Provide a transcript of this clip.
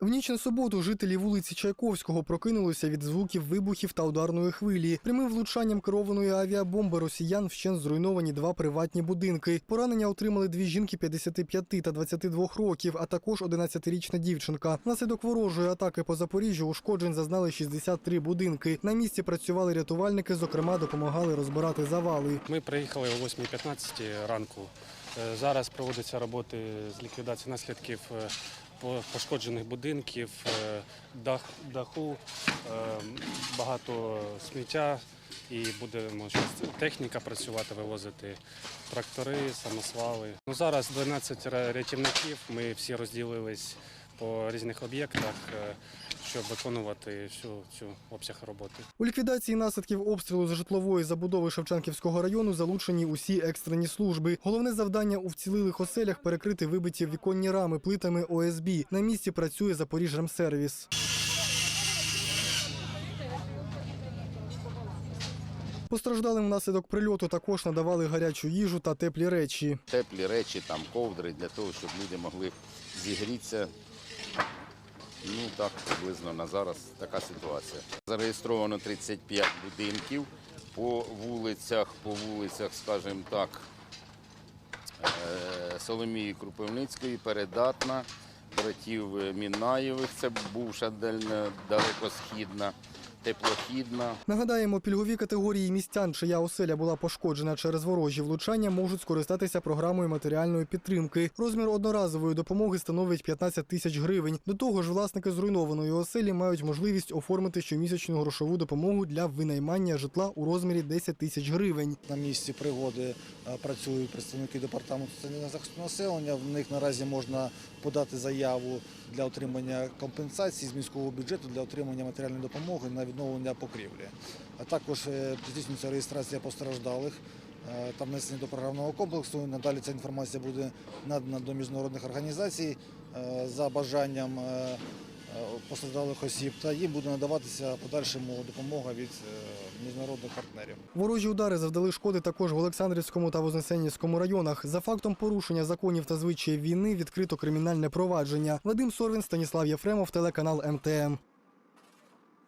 В ніч на суботу жителі вулиці Чайковського прокинулися від звуків вибухів та ударної хвилі. Прямим влучанням керованої авіабомби росіян вщен зруйновані два приватні будинки. Поранення отримали дві жінки 55 та 22 років, а також 11-річна дівчинка. Внаслідок ворожої атаки по Запоріжжю ушкоджень зазнали 63 будинки. На місці працювали рятувальники, зокрема, допомагали розбирати завали. Ми приїхали о 8.15 ранку. Е, Зараз проводяться роботи з ліквідації наслідків е, пошкоджених будинків, е, дах, даху, е, багато сміття і буде може, техніка працювати, вивозити трактори, самосвали. Ну, зараз 12 рятівників. Ми всі розділились по різних об'єктах, е, щоб виконувати всю цю обсяг роботи. У ліквідації наслідків обстрілу з житлової забудови Шевченківського району залучені усі екстрені служби. Головне завдання у вцілілих оселях перекрити вибиті віконні рами плитами ОСБ. На місці працює Запоріжжямсервіс. Постраждалим внаслідок прильоту також надавали гарячу їжу та теплі речі. теплі речі, там ковдри для того, щоб люди могли зігрітися. Ну так приблизно на зараз така ситуація. Зареєстровано 35 будинків по вулицях, по вулицях, скажімо так, е, Соломії Крупивницької, Передатна, братів Мінаєвих, це бувша далекосхідна, теплохідна. Нагадаємо, пільгові категорії містян, чия оселя була пошкоджена через ворожі влучання, можуть скористатися програмою матеріальної підтримки. Розмір одноразової допомоги становить 15 тисяч гривень. До того ж, власники зруйнованої оселі мають можливість оформити щомісячну грошову допомогу для винаймання житла у розмірі 10 тисяч гривень. На місці пригоди е, працюють представники департаменту соціального захисту населення. В них наразі можна подати заяву для отримання компенсації з міського бюджету для отримання матеріальної допомоги на відновлення покрівлі. А також е, здійснюється реєстрація постраждалих е, та внесення до програмного комплексу. Надалі ця інформація буде надана до міжнародних організацій е, за бажанням. Постраждалих осіб та їм буде надаватися подальшому допомога від міжнародних партнерів. Ворожі удари завдали шкоди також в Олександрівському та Вознесенівському районах. За фактом порушення законів та звичаїв війни відкрито кримінальне провадження. Вадим Сорвін, Станіслав Єфремов, телеканал МТМ.